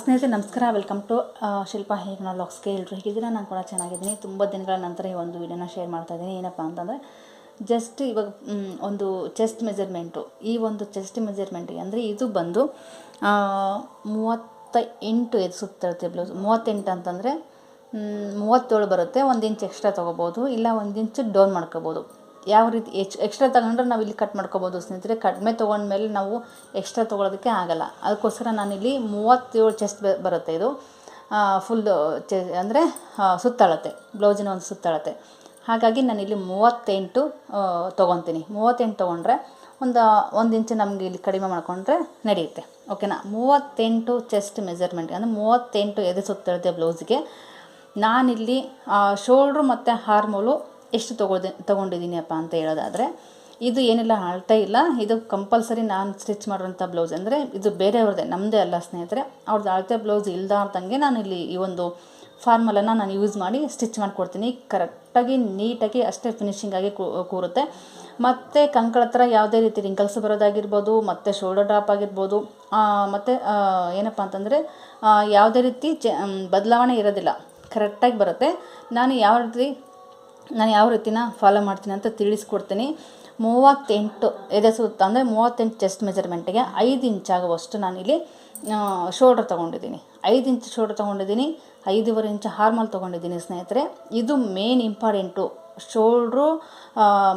ಸ್ನೇಹಿತರೆ, ನಮಸ್ಕಾರ. Welcome to Shilpa ಹೇಗೆ ಲಾಕ್ಸ್ಗೆ ಎಲ್ಲರೂ ಹೇಗಿದ್ದೀರಾ? ನಾನು ಕೂಡ ಚೆನ್ನಾಗಿದ್ದೀನಿ. ತುಂಬ ದಿನಗಳ ನಂತರ ಈ ಒಂದು ವಿಡಿಯೋನ ಶೇರ್ ಮಾಡ್ತಾ ಇದ್ದೀನಿ. ಏನಪ್ಪ ಅಂತಂದರೆ ಜಸ್ಟ್ ಇವಾಗ ಒಂದು ಚೆಸ್ಟ್ ಮೆಜರ್ಮೆಂಟು ಈ ಒಂದು ಚೆಸ್ಟ್ ಮೆಜರ್ಮೆಂಟಿಗೆ ಅಂದರೆ ಇದು ಬಂದು ಮೂವತ್ತ ಎಂಟು ಇದು ಸುತ್ತಿರುತ್ತೆ ಬ್ಲೌಸ್ ಮೂವತ್ತೆಂಟು ಅಂತಂದರೆ ಮೂವತ್ತೇಳು ಬರುತ್ತೆ. ಒಂದು ಇಂಚ್ ಎಕ್ಸ್ಟ್ರಾ ತೊಗೋಬೋದು. ಇಲ್ಲ, ಒಂದು ಇಂಚ್ ಡೌನ್ ಮಾಡ್ಕೋಬೋದು. ಯಾವ ರೀತಿ ಎಚ್ ಎಕ್ಸ್ಟ್ರಾ ತಗೊಂಡ್ರೆ ನಾವು ಇಲ್ಲಿ ಕಟ್ ಮಾಡ್ಕೋಬೋದು. ಸ್ನೇಹಿತರೆ, ಕಡಿಮೆ ತೊಗೊಂಡ್ಮೇಲೆ ನಾವು ಎಕ್ಸ್ಟ್ರಾ ತೊಗೊಳೋದಕ್ಕೆ ಆಗಲ್ಲ. ಅದಕ್ಕೋಸ್ಕರ ನಾನಿಲ್ಲಿ ಮೂವತ್ತೇಳು ಚೆಸ್ಟ್ ಬರುತ್ತೆ ಇದು. ಫುಲ್ ಚೆ ಅಂದರೆ ಸುತ್ತಳತೆ. ಬ್ಲೌಸಿನ ಒಂದು ಸುತ್ತಳತೆ. ಹಾಗಾಗಿ ನಾನಿಲ್ಲಿ ಮೂವತ್ತೆಂಟು ತೊಗೊತೀನಿ. ಮೂವತ್ತೆಂಟು ತೊಗೊಂಡ್ರೆ ಒಂದು ಒಂದು ಇಂಚು ನಮಗೆ ಇಲ್ಲಿ ಕಡಿಮೆ ಮಾಡಿಕೊಂಡ್ರೆ ನಡೆಯುತ್ತೆ. ಓಕೆನಾ? ಮೂವತ್ತೆಂಟು ಚೆಸ್ಟ್ ಮೆಜರ್ಮೆಂಟ್ ಅಂದರೆ ಮೂವತ್ತೆಂಟು ಎದೆ ಸುತ್ತಳತೆ ಬ್ಲೌಸ್ಗೆ ನಾನಿಲ್ಲಿ ಶೋಲ್ಡ್ರು ಮತ್ತು ಹಾರ್ಮೋಲು ಎಷ್ಟು ತೊಗೊಳ್ದೆ ತೊಗೊಂಡಿದ್ದೀನಿ ಅಪ್ಪ ಅಂತ ಹೇಳೋದಾದರೆ, ಇದು ಏನಿಲ್ಲ, ಅಳ್ತಾ ಇಲ್ಲ. ಇದು ಕಂಪಲ್ಸರಿ ನಾನು ಸ್ಟಿಚ್ ಮಾಡುವಂಥ ಬ್ಲೌಸ್ ಅಂದರೆ, ಇದು ಬೇರೆಯವ್ರದ್ದೇ ನಮ್ಮದೇ ಅಲ್ಲ ಸ್ನೇಹಿತರೆ. ಅವ್ರದ್ದು ಅಳತೆ ಬ್ಲೌಸ್ ಇಲ್ದಾರ್ದಂಗೆ ನಾನು ಇಲ್ಲಿ ಈ ಒಂದು ಫಾರ್ಮಲನ್ನು ನಾನು ಯೂಸ್ ಮಾಡಿ ಸ್ಟಿಚ್ ಮಾಡಿಕೊಡ್ತೀನಿ. ಕರೆಕ್ಟಾಗಿ ನೀಟಾಗಿ ಅಷ್ಟೇ ಫಿನಿಶಿಂಗಾಗಿ ಕೂರುತ್ತೆ. ಮತ್ತು ಕಂಕಳ ಹತ್ರ ಯಾವುದೇ ರೀತಿ ರಿಂಕಲ್ಸ್ ಬರೋದಾಗಿರ್ಬೋದು, ಮತ್ತು ಶೋಲ್ಡರ್ ಡ್ರಾಪ್ ಆಗಿರ್ಬೋದು ಮತ್ತು ಏನಪ್ಪ ಅಂತಂದರೆ ಯಾವುದೇ ರೀತಿ ಚ ಬದಲಾವಣೆ ಇರೋದಿಲ್ಲ. ಕರೆಕ್ಟಾಗಿ ಬರುತ್ತೆ. ನಾನು ಯಾವ ರೀತಿ ನಾನು ಯಾವ ರೀತಿನ ಫಾಲೋ ಮಾಡ್ತೀನಿ ಅಂತ ತಿಳಿಸ್ಕೊಡ್ತೀನಿ. ಮೂವತ್ತೆಂಟು ಎದೆ ಸುತ್ತ ಅಂದರೆ ಮೂವತ್ತೆಂಟು ಚೆಸ್ಟ್ ಮೆಜರ್ಮೆಂಟಿಗೆ ಐದು ಇಂಚ್ ಆಗುವಷ್ಟು ನಾನಿಲ್ಲಿ ಶೋಲ್ಡರ್ ತೊಗೊಂಡಿದ್ದೀನಿ. ಐದು ಇಂಚ್ ಶೋಲ್ಡರ್ ತೊಗೊಂಡಿದ್ದೀನಿ, ಐದೂವರೆ ಇಂಚ್ ಹಾರ್ಮಲ್ ತೊಗೊಂಡಿದ್ದೀನಿ ಸ್ನೇಹಿತರೆ. ಇದು ಮೇನ್ ಇಂಪಾರ್ಟೆಂಟು ಶೋಲ್ಡ್ರು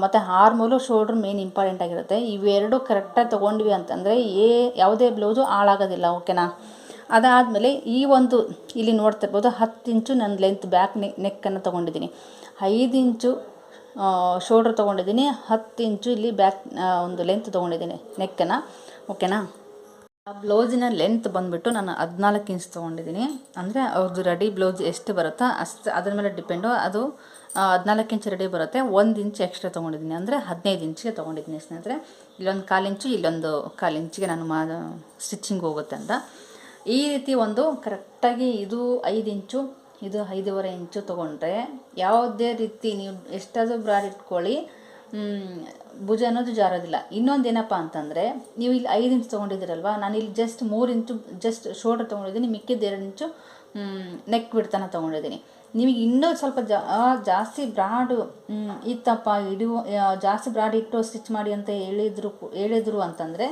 ಮತ್ತು ಹಾರ್ಮೋಲು ಶೋಲ್ಡ್ರು ಮೇನ್ ಇಂಪಾರ್ಟೆಂಟ್ ಆಗಿರುತ್ತೆ. ಇವೆರಡು ಕರೆಕ್ಟಾಗಿ ತೊಗೊಂಡ್ವಿ ಅಂತಂದರೆ ಏ, ಯಾವುದೇ ಬ್ಲೌಸು ಹಾಳಾಗೋದಿಲ್ಲ ಓಕೆನಾ ಅದಾದಮೇಲೆ ಈ ಒಂದು ಇಲ್ಲಿ ನೋಡ್ತಿರ್ಬೋದು ಹತ್ತು ಇಂಚು ನನ್ನ ಲೆಂತ್ ಬ್ಯಾಕ್ ನೆ ನೆಕ್ಕನ್ನು ತೊಗೊಂಡಿದ್ದೀನಿ. ಐದು ಇಂಚು ಶೋಲ್ಡ್ರ್ ತೊಗೊಂಡಿದ್ದೀನಿ, ಹತ್ತು ಇಂಚು ಇಲ್ಲಿ ಬ್ಯಾಕ್ ಒಂದು ಲೆಂತ್ ತೊಗೊಂಡಿದ್ದೀನಿ ನೆಕ್ಕನ್ನು ಓಕೆನಾ ಆ ಬ್ಲೌಸಿನ ಲೆಂತ್ ಬಂದುಬಿಟ್ಟು ನಾನು ಹದಿನಾಲ್ಕು ಇಂಚ್ ತೊಗೊಂಡಿದ್ದೀನಿ. ಅಂದರೆ ಅವ್ರದ್ದು ರೆಡಿ ಬ್ಲೌಸ್ ಎಷ್ಟು ಬರುತ್ತೋ ಅಷ್ಟು ಅದ್ರ ಮೇಲೆ ಡಿಪೆಂಡು ಅದು ಹದಿನಾಲ್ಕು ಇಂಚ್ ರೆಡಿ ಬರುತ್ತೆ. ಒಂದು ಇಂಚ್ ಎಕ್ಸ್ಟ್ರಾ ತೊಗೊಂಡಿದ್ದೀನಿ. ಅಂದರೆ ಹದಿನೈದು ಇಂಚಿಗೆ ತೊಗೊಂಡಿದ್ದೀನಿ ಸ್ನೇಹಿತರೆ. ಇಲ್ಲೊಂದು ಕಾಲು ಇಂಚು, ಇಲ್ಲೊಂದು ಕಾಲು ಇಂಚಿಗೆ ನಾನು ಮಾ ಸ್ಟಿಚಿಂಗ್ ಹೋಗುತ್ತೆ ಅಂತ. ಈ ರೀತಿ ಒಂದು ಕರೆಕ್ಟಾಗಿ ಇದು ಐದು ಇಂಚು, ಇದು ಐದೂವರೆ ಇಂಚು ತೊಗೊಂಡ್ರೆ ಯಾವುದೇ ರೀತಿ ನೀವು ಎಷ್ಟಾದರೂ ಬ್ರಾಡ್ ಇಟ್ಕೊಳ್ಳಿ ಭುಜ ಅನ್ನೋದು ಜಾರೋದಿಲ್ಲ. ಇನ್ನೊಂದು ಏನಪ್ಪ ಅಂತಂದರೆ, ನೀವು ಇಲ್ಲಿ ಐದು ಇಂಚು ತೊಗೊಂಡಿದ್ದೀರಲ್ವ, ನಾನು ಇಲ್ಲಿ ಜಸ್ಟ್ ಮೂರು ಇಂಚು ಜಸ್ಟ್ ಶೋಲ್ಡರ್ ತೊಗೊಂಡಿದ್ದೀನಿ ಮಿಕ್ಕಿದ್ದು ಎರಡು ಇಂಚು ನೆಕ್ ಬಿಡ್ತಾನ ತೊಗೊಂಡಿದ್ದೀನಿ. ನಿಮಗೆ ಇನ್ನೂ ಸ್ವಲ್ಪ ಜಾ ಜಾಸ್ತಿ ಬ್ರಾಡು ಇತ್ತಪ್ಪ ಇಡುವ ಜಾಸ್ತಿ ಬ್ರಾಡ್ ಇಟ್ಟು ಸ್ಟಿಚ್ ಮಾಡಿ ಅಂತ ಹೇಳಿದ್ರು ಹೇಳಿದ್ರು ಅಂತಂದರೆ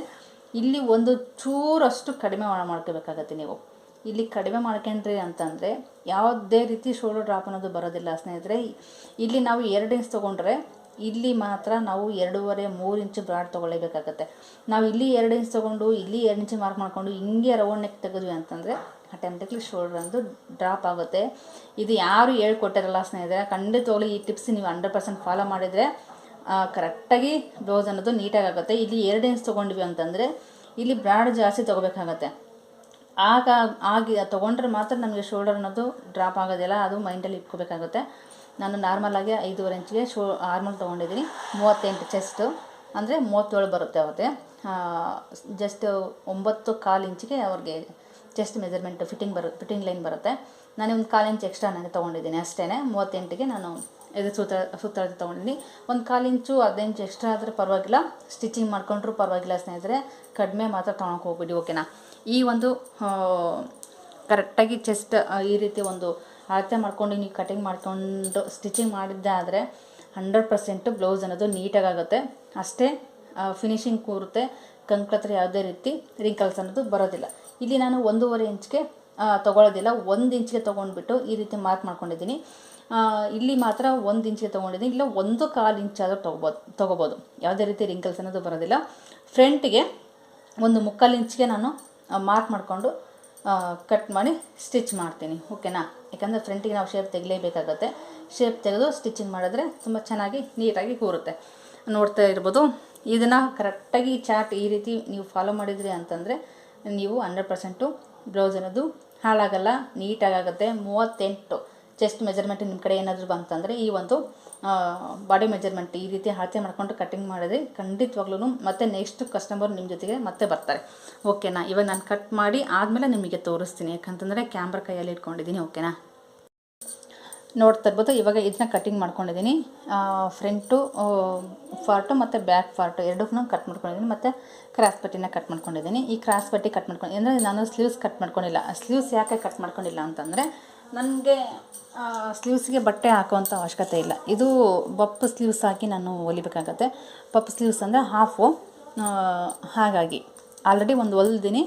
ಇಲ್ಲಿ ಒಂದು ಚೂರಷ್ಟು ಕಡಿಮೆ ಮಾಡ್- ಮಾಡ್ಕೋಬೇಕಾಗತ್ತೆ ನೀವು. ಇಲ್ಲಿ ಕಡಿಮೆ ಮಾಡ್ಕೊಂಡ್ರಿ ಅಂತಂದರೆ ಯಾವುದೇ ರೀತಿ ಶೋಲ್ಡರ್ ಡ್ರಾಪ್ ಅನ್ನೋದು ಬರೋದಿಲ್ಲ ಸ್ನೇಹಿತರೆ. ಇಲ್ಲಿ ನಾವು ಎರಡು ಇಂಚ್ ತೊಗೊಂಡ್ರೆ ಇಲ್ಲಿ ಮಾತ್ರ ನಾವು ಎರಡೂವರೆ, ಮೂರು ಇಂಚು ಬ್ರಾಡ್ ತೊಗೊಳ್ಳೇಬೇಕಾಗತ್ತೆ. ನಾವು ಇಲ್ಲಿ ಎರಡು ಇಂಚ್ ತೊಗೊಂಡು, ಇಲ್ಲಿ ಎರಡು ಇಂಚು ಮಾರ್ಕ್ ಮಾಡಿಕೊಂಡು ಹಿಂಗೆ ರೌಂಡ್ ನೆಕ್ ತೆಗೆದ್ವಿ ಅಂತಂದರೆ ಆಟೋಮೆಟಿಕ್ಲಿ ಶೋಲ್ಡರ್ ಅಂದು ಡ್ರಾಪ್ ಆಗುತ್ತೆ. ಇದು ಯಾರು ಹೇಳ್ಕೊಟ್ಟಿರಲ್ಲ ಸ್ನೇಹಿತರೆ, ಖಂಡಿತವಾಗ್ಲೂ ಈ ಟಿಪ್ಸ್ ನೀವು ಹಂಡ್ರೆಡ್ ಪರ್ಸೆಂಟ್ ಫಾಲೋ ಮಾಡಿದರೆ ಕರೆಕ್ಟಾಗಿ ಬ್ಲೌಸ್ ಅನ್ನೋದು ನೀಟಾಗಿ ಆಗುತ್ತೆ. ಇಲ್ಲಿ ಎರಡು ಇಂಚ್ ತೊಗೊಂಡ್ವಿ ಅಂತಂದರೆ ಇಲ್ಲಿ ಬ್ರಾಡ್ ಜಾಸ್ತಿ ತೊಗೋಬೇಕಾಗತ್ತೆ. ಆಗ, ಆಗಿ ತೊಗೊಂಡ್ರೆ ಮಾತ್ರ ನಮಗೆ ಶೋಲ್ಡರ್ ಅನ್ನೋದು ಡ್ರಾಪ್ ಆಗೋದಿಲ್ಲ, ಅದು ಮೈಂಡಲ್ಲಿ ಇಟ್ಕೋಬೇಕಾಗುತ್ತೆ. ನಾನು ನಾರ್ಮಲಾಗಿ ಐದೂವರೆ ಇಂಚಿಗೆ ಶೋ ಆರ್ಮಲ್ ತೊಗೊಂಡಿದ್ದೀನಿ ಮೂವತ್ತೆಂಟು ಚೆಸ್ಟು ಅಂದರೆ ಮೂವತ್ತೇಳು ಬರುತ್ತೆ ಅವತ್ತೆ. ಜಸ್ಟ್ ಒಂಬತ್ತು ಕಾಲು ಇಂಚಿಗೆ ಅವ್ರಿಗೆ ಚೆಸ್ಟ್ ಮೆಜರ್ಮೆಂಟ್ ಫಿಟ್ಟಿಂಗ್ ಬರುತ್ತೆ ಫಿಟ್ಟಿಂಗ್ ಲೈನ್ ಬರುತ್ತೆ. ನಾನು ಒಂದು ಕಾಲು ಇಂಚ್ ಎಕ್ಸ್ಟ್ರಾ ನಾನು ತೊಗೊಂಡಿದ್ದೀನಿ ಅಷ್ಟೇ ಮೂವತ್ತೆಂಟಿಗೆ ನಾನು ಇದು ಸುತ್ತ, ಸುತ್ತಳತೆ ತೊಗೊಂಡಿದ್ದೀನಿ ಒಂದು ಕಾಲು ಇಂಚು ಹದಿನೈದು ಎಕ್ಸ್ಟ್ರಾ ಆದರೆ ಪರವಾಗಿಲ್ಲ. ಸ್ಟಿಚಿಂಗ್ ಮಾಡ್ಕೊಂಡ್ರೂ ಪರವಾಗಿಲ್ಲ ಸ್ನೇಹಿತರೆ. ಕಡಿಮೆ ಮಾತ್ರ ತೊಗೊಳಕ್ಕೆ ಹೋಗ್ಬಿಡಿ ಓಕೆನಾ ಈ ಒಂದು ಕರೆಕ್ಟಾಗಿ ಚೆಸ್ಟ್ ಈ ರೀತಿ ಒಂದು ಅಳತೆ ಮಾಡ್ಕೊಂಡು, ನೀವು ಕಟಿಂಗ್ ಮಾಡಿಕೊಂಡು ಸ್ಟಿಚಿಂಗ್ ಮಾಡಿದ್ದೆ ಆದರೆ ಹಂಡ್ರೆಡ್ ಪರ್ಸೆಂಟು ಬ್ಲೌಸ್ ಅನ್ನೋದು ನೀಟಾಗುತ್ತೆ ಅಷ್ಟೇ ಫಿನಿಶಿಂಗ್ ಕೂರುತ್ತೆ. ಕಂಕ್ಳತ್ರ ಯಾವುದೇ ರೀತಿ ರಿಂಕಲ್ಸ್ ಅನ್ನೋದು ಬರೋದಿಲ್ಲ. ಇಲ್ಲಿ ನಾನು ಒಂದೂವರೆ ಇಂಚ್ಗೆ ತೊಗೊಳೋದಿಲ್ಲ. ಒಂದು ಇಂಚ್ಗೆ ತೊಗೊಂಡ್ಬಿಟ್ಟು ಈ ರೀತಿ ಮಾರ್ಕ್ ಮಾಡ್ಕೊಂಡಿದ್ದೀನಿ. ಇಲ್ಲಿ ಮಾತ್ರ ಒಂದು ಇಂಚಿಗೆ ತೊಗೊಂಡಿದ್ದೀನಿ. ಇಲ್ಲ, ಒಂದು ಕಾಲು ಇಂಚಾದರೂ ತೊಗೋಬೋದು ತೊಗೋಬೋದು. ಯಾವುದೇ ರೀತಿ ರಿಂಕಲ್ಸ್ ಅನ್ನೋದು ಬರೋದಿಲ್ಲ. ಫ್ರಂಟ್ಗೆ ಒಂದು ಮುಕ್ಕಾಲು ಇಂಚ್ಗೆ ನಾನು ಮಾರ್ಕ್ ಮಾಡಿಕೊಂಡು ಕಟ್ ಮಾಡಿ ಸ್ಟಿಚ್ ಮಾಡ್ತೀನಿ. ಓಕೆನಾ ಯಾಕಂದರೆ ಫ್ರಂಟಿಗೆ ನಾವು ಶೇಪ್ ತೆಗಿಲೇಬೇಕಾಗತ್ತೆ. ಶೇಪ್ ತೆಗೆದು ಸ್ಟಿಚಿಂಗ್ ಮಾಡಿದ್ರೆ ತುಂಬ ಚೆನ್ನಾಗಿ, ನೀಟಾಗಿ ಕೂರುತ್ತೆ. ನೋಡ್ತಾ ಇರ್ಬೋದು. ಇದನ್ನು ಕರೆಕ್ಟಾಗಿ ಚಾರ್ಟ್ ಈ ರೀತಿ ನೀವು ಫಾಲೋ ಮಾಡಿದ್ರಿ ಅಂತಂದರೆ ನೀವು ಹಂಡ್ರೆಡ್ ಪರ್ಸೆಂಟು ಬ್ಲೌಸ್ ಅನ್ನೋದು ಹಾಳಾಗಲ್ಲ ನೀಟಾಗುತ್ತೆ ಮೂವತ್ತೆಂಟು ಚೆಸ್ಟ್ ಮೆಜರ್ಮೆಂಟ್ ನಿಮ್ಮ ಕಡೆ ಏನಾದರೂ ಬಂತಂದರೆ ಈ ಒಂದು ಬಾಡಿ ಮೆಜರ್ಮೆಂಟ್ ಈ ರೀತಿ ಅಳತೆ ಮಾಡಿಕೊಂಡು ಕಟಿಂಗ್ ಮಾಡಿದ್ರೆ ಖಂಡಿತವಾಗ್ಲೂ ಮತ್ತೆ ನೆಕ್ಸ್ಟ್ ಕಸ್ಟಮರ್ ನಿಮ್ಮ ಜೊತೆಗೆ ಮತ್ತೆ ಬರ್ತಾರೆ. ಓಕೆನಾ ಇವಾಗ ನಾನು ಕಟ್ ಮಾಡಿ ಆದಮೇಲೆ ನಿಮಗೆ ತೋರಿಸ್ತೀನಿ. ಯಾಕಂತಂದರೆ ಕ್ಯಾಮ್ರಾ ಕೈಯಲ್ಲಿ ಇಟ್ಕೊಂಡಿದ್ದೀನಿ. ಓಕೆನಾ ನೋಡ್ತಾ ಇರ್ಬೋದು ಇವಾಗ ಇದನ್ನ ಕಟಿಂಗ್ ಮಾಡ್ಕೊಂಡಿದ್ದೀನಿ. ಫ್ರಂಟು ಫಾರ್ಟು ಮತ್ತು ಬ್ಯಾಕ್ ಫಾರ್ಟು ಎರಡಕ್ಕೂ ಕಟ್ ಮಾಡ್ಕೊಂಡಿದ್ದೀನಿ. ಮತ್ತು ಕ್ರಾಸ್ ಪಟ್ಟಿನ ಕಟ್ ಮಾಡ್ಕೊಂಡಿದ್ದೀನಿ. ಈ ಕ್ರಾಸ್ ಪಟ್ಟಿ ಕಟ್ ಮಾಡ್ಕೊಂಡು ಅಂದರೆ ನಾನು ಸ್ಲೀವ್ಸ್ ಕಟ್ ಮಾಡ್ಕೊಂಡಿಲ್ಲ. ಸ್ಲೀವ್ಸ್ ಯಾಕೆ ಕಟ್ ಮಾಡ್ಕೊಂಡಿಲ್ಲ ಅಂತಂದರೆ ನನಗೆ ಸ್ಲೀವ್ಸ್ಗೆ ಬಟ್ಟೆ ಹಾಕುವಂಥ ಅವಶ್ಯಕತೆ ಇಲ್ಲ. ಇದು ಬಪ್ ಸ್ಲೀವ್ಸ್ ಹಾಕಿ ನಾನು ಹೊಲಿಬೇಕಾಗತ್ತೆ. ಪಪ್ ಸ್ಲೀವ್ಸ್ ಅಂದರೆ ಹಾಫು ಹಾಗಾಗಿ. ಆಲ್ರೆಡಿ ಒಂದು ಹೊಲ್ದಿನಿ.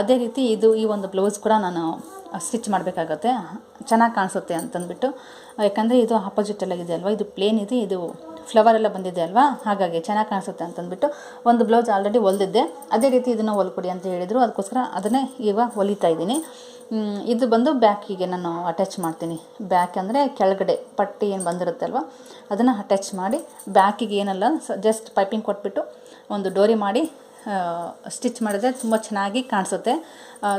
ಅದೇ ರೀತಿ ಇದು ಈ ಒಂದು ಬ್ಲೌಸ್ ಕೂಡ ನಾನು ಸ್ಟಿಚ್ ಮಾಡಬೇಕಾಗತ್ತೆ. ಚೆನ್ನಾಗಿ ಕಾಣಿಸುತ್ತೆ ಅಂತಂದ್ಬಿಟ್ಟು. ಯಾಕಂದರೆ ಇದು ಆಪೋಸಿಟ್ ಎಲ್ಲ ಇದೆ ಅಲ್ವಾ? ಇದು ಪ್ಲೇನ್ ಇದೆ, ಇದು ಫ್ಲವರ್ ಎಲ್ಲ ಬಂದಿದೆ ಅಲ್ವಾ? ಹಾಗಾಗಿ ಚೆನ್ನಾಗಿ ಕಾಣಿಸುತ್ತೆ ಅಂತಂದ್ಬಿಟ್ಟು ಒಂದು ಬ್ಲೌಸ್ ಆಲ್ರೆಡಿ ಹೊಲ್ದಿದ್ದೆ. ಅದೇ ರೀತಿ ಇದನ್ನು ಹೊಲ್ಕೊಡಿ ಅಂತ ಹೇಳಿದರು. ಅದಕ್ಕೋಸ್ಕರ ಅದನ್ನೇ ಇವಾಗ ಹೊಲಿತಾ ಇದ್ದೀನಿ. ಇದು ಬಂದು ಬ್ಯಾಕಿಗೆ ನಾನು ಅಟ್ಯಾಚ್ ಮಾಡ್ತೀನಿ. ಬ್ಯಾಕ್ ಅಂದರೆ ಕೆಳಗಡೆ ಪಟ್ಟಿ ಏನು ಬಂದಿರುತ್ತೆ ಅಲ್ವಾ ಅದನ್ನು ಅಟ್ಯಾಚ್ ಮಾಡಿ ಬ್ಯಾಕಿಗೆ ಏನಲ್ಲ ಜಸ್ಟ್ ಪೈಪಿಂಗ್ ಕೊಟ್ಬಿಟ್ಟು ಒಂದು ಡೋರಿ ಮಾಡಿ ಸ್ಟಿಚ್ ಮಾಡಿದ್ರೆ ತುಂಬ ಚೆನ್ನಾಗಿ ಕಾಣಿಸುತ್ತೆ.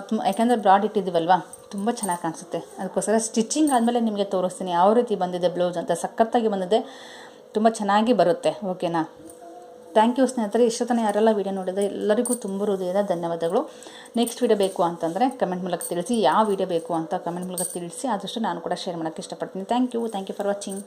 ತುಂಬ ಯಾಕೆಂದರೆ ಬ್ರಾಡ್ ಇಟ್ಟಿದ್ದೀವಲ್ವ, ತುಂಬ ಚೆನ್ನಾಗಿ ಕಾಣಿಸುತ್ತೆ. ಅದಕ್ಕೋಸ್ಕರ ಸ್ಟಿಚಿಂಗ್ ಆದಮೇಲೆ ನಿಮಗೆ ತೋರಿಸ್ತೀನಿ, ಯಾವ ರೀತಿ ಬಂದಿದೆ ಬ್ಲೌಸ್ ಅಂತ, ಸಖತ್ತಾಗಿ ಬಂದಿದೆ, ತುಂಬ ಚೆನ್ನಾಗಿ ಬರುತ್ತೆ ಓಕೆನಾ ಥ್ಯಾಂಕ್ ಯು ಸ್ನೇಹಿತರೆ ಇಷ್ಟತನ ಯಾರೆಲ್ಲ ವೀಡಿಯೋ ನೋಡಿದರೆ ಎಲ್ಲರಿಗೂ ತುಂಬ ಹೃದಯದ ಧನ್ಯವಾದಗಳು. ನೆಕ್ಸ್ಟ್ ವೀಡಿಯೋ ಬೇಕು ಅಂತಂದರೆ ಕಮೆಂಟ್ ಮೂಲಕ ತಿಳಿಸಿ, ಯಾವ ವೀಡಿಯೋ ಬೇಕು ಅಂತ ಕಮೆಂಟ್ ಮೂಲಕ ತಿಳಿಸಿ, ಆದಷ್ಟು ನಾನು ಕೂಡ ಶೇರ್ ಮಾಡೋಕ್ಕೆ ಇಷ್ಟಪಡ್ತೀನಿ. Thank you thank you for watching